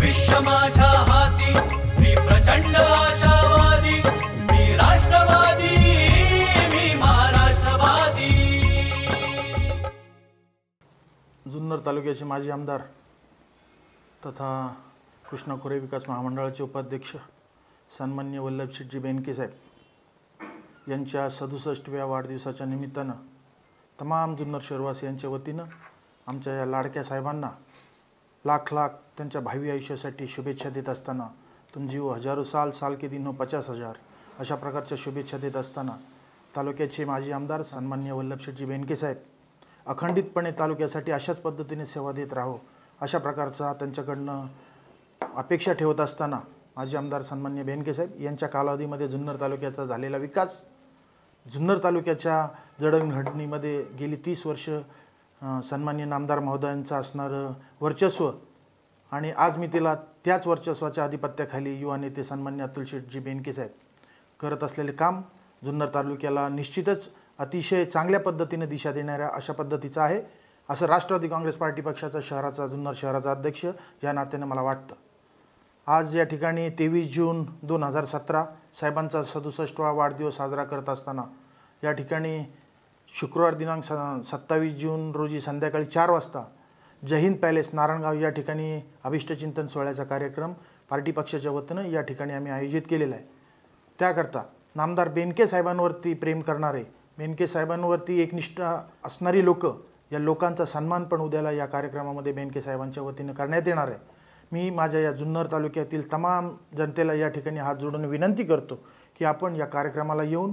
भविष्य माझ्या हाती. मी प्रचंड आशावादी मी राष्ट्रवादी मी महाराष्ट्रवादी. जुन्नर तालुक्याचे माजी आमदार तथा कृष्णा खोरे विकास महामंडळाचे उपाध्यक्ष सन्मान्य वल्लभशेठजी बेनके साहेब यांच्या सदुसष्टव्या वाढदिवसाच्या निमित्तानं तमाम जुन्नर शहरवासियांच्या वतीनं आमच्या या लाडक्या साहेबांना लाख लाख त्यांच्या भावी आयुष्यासाठी शुभेच्छा देत असताना तुम जीव हजारो साल साल के दिन हो पचास हजार अशा प्रकारच्या शुभेच्छा देत असताना तालुक्याचे माजी आमदार सन्मान्य वल्लभशेठजी बेनकेसाहेब अखंडितपणे तालुक्यासाठी अशाच पद्धतीने सेवा देत राहो अशा प्रकारचा त्यांच्याकडनं अपेक्षा ठेवत असताना माजी आमदार सन्मान्य बेनकेसाहेब यांच्या कालावधीमध्ये जुन्नर तालुक्याचा झालेला विकास जुन्नर तालुक्याच्या जडणघडणीमध्ये गेली तीस वर्ष सन्मान्य नामदार महोदयांचं असणारं वर्चस्व. आणि आज मी तिला त्याच वर्चस्वाच्या आधिपत्याखाली युवा नेते सन्मान्य अतुल शेठजी बेनके साहेब करत असलेले काम जुन्नर तालुक्याला निश्चितच अतिशय चांगल्या पद्धतीने दिशा देणाऱ्या अशा पद्धतीचं आहे असं राष्ट्रवादी काँग्रेस पार्टी पक्षाचा शहराचा जुन्नर शहराचा अध्यक्ष या नात्याने मला वाटतं. आज या ठिकाणी तेवीस जून दोन हजार सतरा साहेबांचा सदुसष्टवा वाढदिवस साजरा करत असताना या ठिकाणी शुक्रवार दिनांक स सत्तावीस जून रोजी संध्याकाळी चार वाजता जहिंद पॅलेस नारायणगाव या ठिकाणी अभिष्टचिंतन सोहळ्याचा कार्यक्रम पार्टी पक्षाच्या वतीनं या ठिकाणी आम्ही आयोजित केलेला आहे. त्याकरता नामदार बेनके साहेबांवरती प्रेम करणारे बेनके साहेबांवरती एकनिष्ठ असणारी लोक या लोकांचा सन्मान पण उद्याला या कार्यक्रमामध्ये बेनके साहेबांच्या वतीनं करण्यात येणार आहे. मी माझ्या या जुन्नर तालुक्यातील तमाम जनतेला या ठिकाणी हात जोडून विनंती करतो की आपण या कार्यक्रमाला येऊन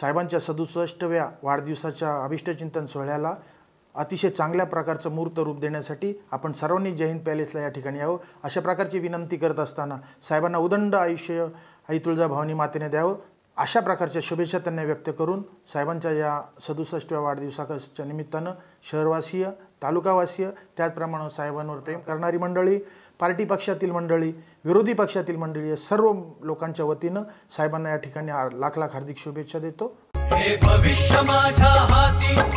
साहेबांच्या सदुसष्टव्या वाढदिवसाच्या अभिष्टचिंतन सोहळ्याला अतिशय चांगल्या प्रकारचं मूर्त रूप देण्यासाठी आपण सर्वांनी जयहिंद पॅलेसला या ठिकाणी यावं अशा प्रकारची विनंती करत असताना साहेबांना उदंड आयुष्य आई तुळजाभवानी मातेने द्यावं. अशा प्रकारच्या शुभेच्छा त्यांना व्यक्त करून साहेबांच्या या सदुसष्टव्या वाढदिवसाच्या निमित्तानं शहरवासीय तालुकावासीय त्याचप्रमाणे साहेबांवर प्रेम करणारी मंडळी पार्टी पक्षातील मंडळी विरोधी पक्षातील मंडळी या सर्व लोकांच्या वतीनं साहेबांना या ठिकाणी लाख लाख हार्दिक शुभेच्छा देतो. हे भविष्य माझ्या हाती.